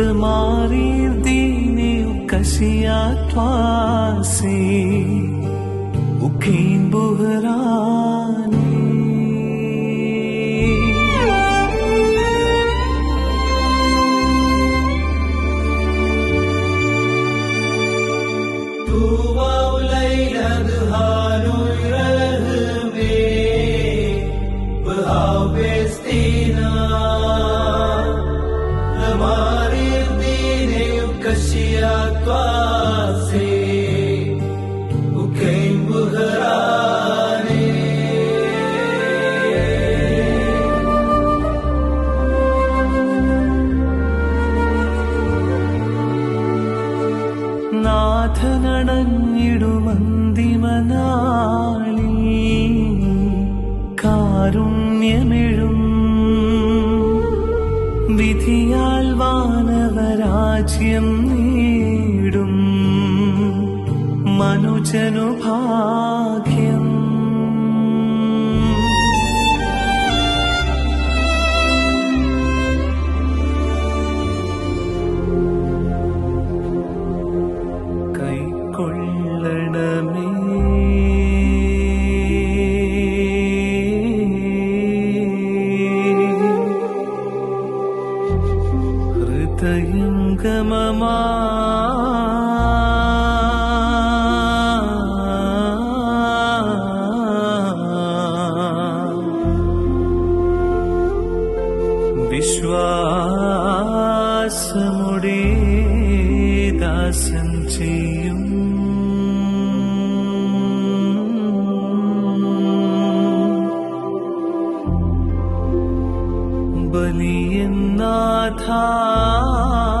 मारि दीने के उ കാരുണ്യമെഴും. വിധിയാൽ വാനവരാജ്യം നേടും. മനുജനു ദാസൻ ചെയ്യും ബലിയെന്നാഥ തിരുസന്നിധിയിൽ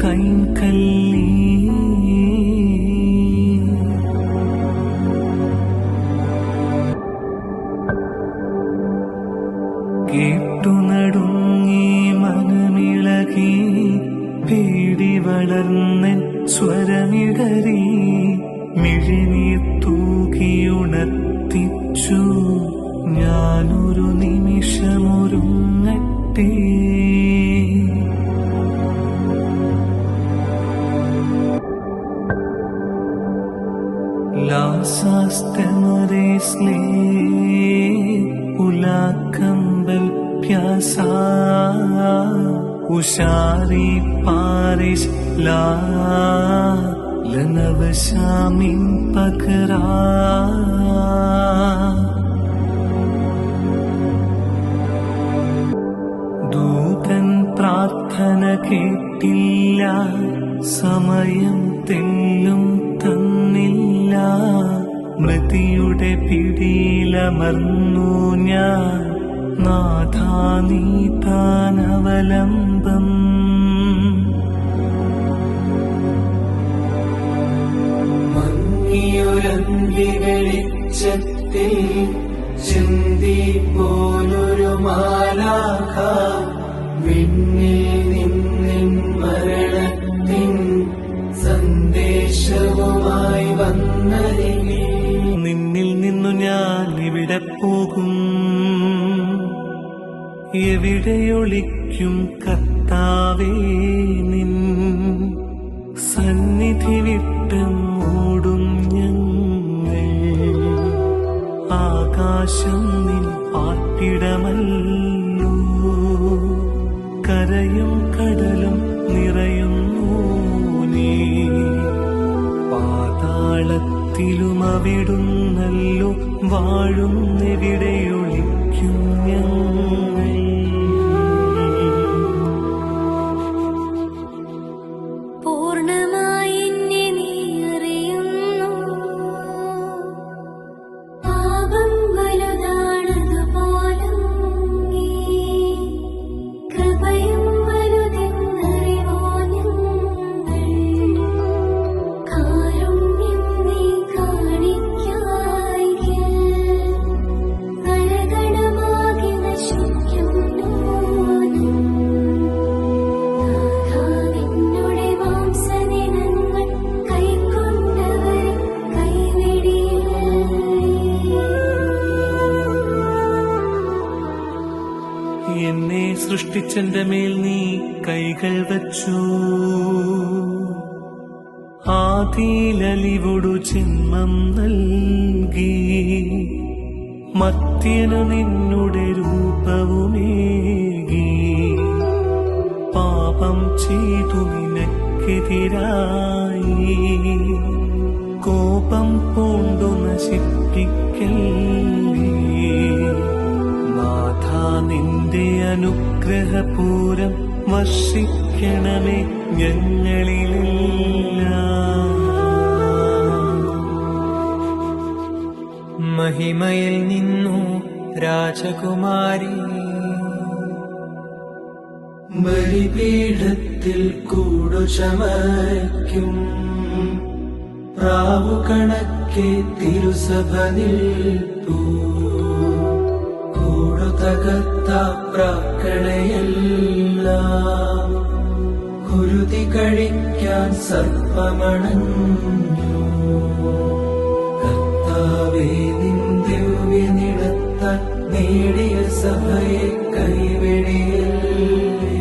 Kain kalli കേട്ടു നടുങ്ങി മനമിളകി പേടി വളർന്നൻ സ്വരമിടറി. മിഴിനീർ ഉലാക്കമ്പൽ പ്യാസ ഉഷാരി പാരിഷ് ലാ ലനവശാമിൻ പകരാ. ദൂതൻ പ്രാർത്ഥന കേട്ടില്ല സമയം തെല്ലും മൃതിയുടെ പിടിയിലമർന്നു ഞാൻ. നാഥാ നീ താനവലംബം ചിന്തി പോലൊരു മാലാഖ. വിണ്ണിൽ എവിടെയൊളിക്കും കത്താവേ നിൻ സന്നിധി വിട്ട് മൂടും ഞങ്ങൾ ആകാശം നിൻ പാർപ്പിടമല്ലോ കരയും കടലും നിറയുന്നു നീ. പാതാളത്തിലും വാഴുന്നെവിടെയൊളിക്കും സൃഷ്ടിച്ചെന്റെ മേൽ നീ കൈകൾ വച്ചു. ആദിയിലലിവൊടു ജന്മം നൽകി. മത്യനു നിന്നുടെ രൂപവുമേകി. പാപം ചെയ്തു നിനക്കെതിരായി. കോപം പൂണ്ടു നശിപ്പിക്കല്ലേ? നാഥ നിന്റെ അനുഗ്രഹപൂരം വർഷിക്കണമേ ഞങ്ങളിലില്ല. മഹിമയിൽ നിന്നു രാജകുമാരി ബലിപീഠത്തിൽ കൂടു ചമയ്ക്കും പ്രാവു കണക്കെ തിരുസഭ നിൽപ്പൂ. തകർത്ത പ്രാക്കളയെല്ലാം കുരുതി കഴിക്കാൻ സർപ്പമണഞ്ഞു. കർത്താവേ നിൻ ദിവ്യനിടത്താൽ നേടിയ സഭയെ കൈവെടിയല്ലേ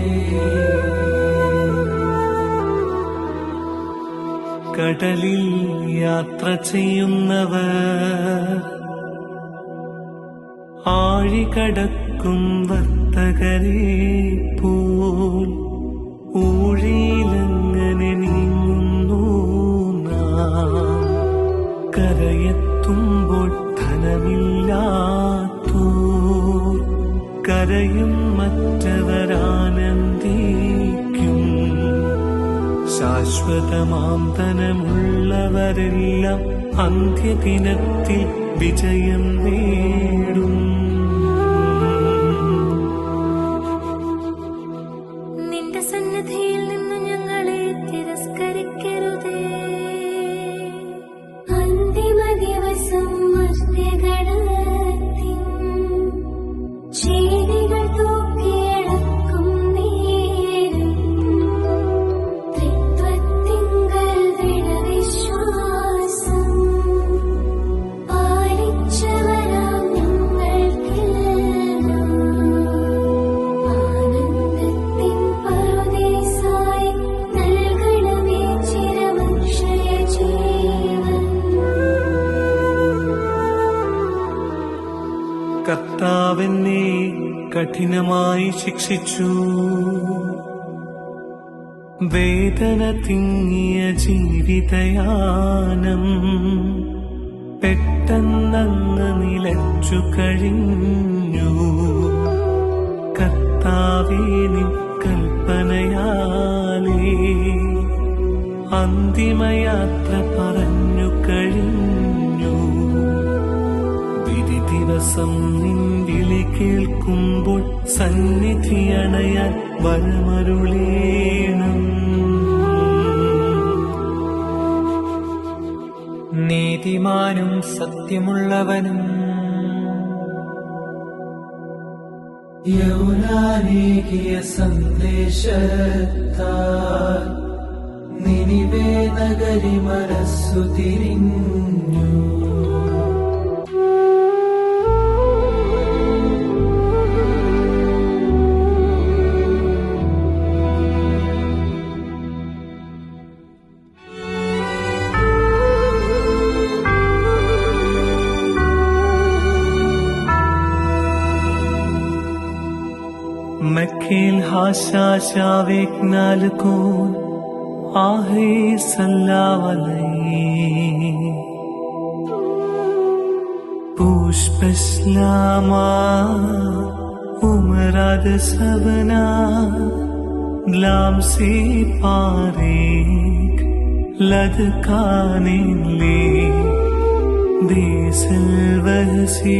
കടലിൽ യാത്ര ചെയ്യുന്നവർ ആഴികടക്കും വർത്തകരെ പോൽ ഊഴിയിലങ്ങനെ നീങ്ങുന്നു കരയെത്തുമ്പോൾ ധനമില്ലാത്തോർ കരയും മറ്റവരാനന്ദിക്കും. ശാശ്വതമാം ധനമുള്ളവരെല്ലാം അന്ത്യദിനത്തിൽ വിജയം നേടും. കർത്താവെന്നെ കഠിനമായി ശിക്ഷിച്ചു. വേദന തിങ്ങിയ ജീവിതയാനം പെട്ടെന്നങ്ങ് നിലച്ചു കഴിഞ്ഞു. കർത്താവേ നിൻ കൽപ്പനയാലേ അന്തിമയാത്ര പറഞ്ഞു കഴിഞ്ഞു. ദിവസം നിൻ വിളി കേൾക്കുമ്പോൾ സന്നിധി അണയാൻ വരമരുളേണം നീതിമാനും സത്യമുള്ളവനും യൗനാനേകിയ സന്ദേശത്താൽ നിനിവേ നഗരി മനസ്സു തിരിഞ്ഞു. मैं हाशा शावेक नालको आहे सल्लावलई पुष्पश्लामा उमराद सबना ग्लाम से पारेक लदकाने ले देसल वहसी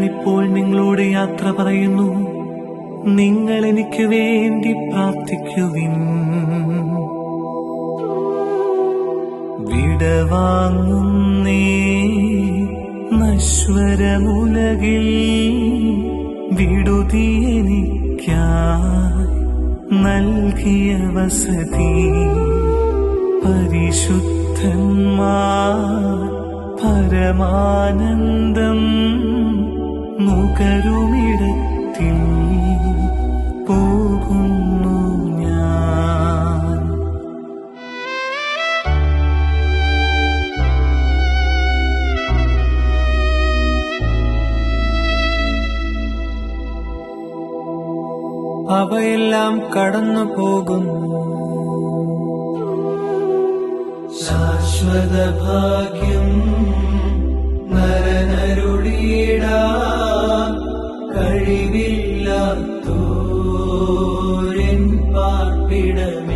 ഇപ്പോൾ നിങ്ങളോട് യാത്ര പറയുന്നു. നിങ്ങൾ എനിക്ക് വേണ്ടി പ്രാർത്ഥിക്കുവിൻ. വിടവാങ്ങുന്നേ നശ്വരമുലകിൽ വിടുതി എനിക്കായി നൽകിയ വസതി. പരിശുദ്ധന്മാർ പരമാനന്ദം ഞാൻ. അവയെല്ലാം കടന്നു പോകുന്നു. ശാശ്വത ഭാഗ്യം നരനരുളീട കഴിവില്ലാത്തോരൻ പാർപ്പിടമേ.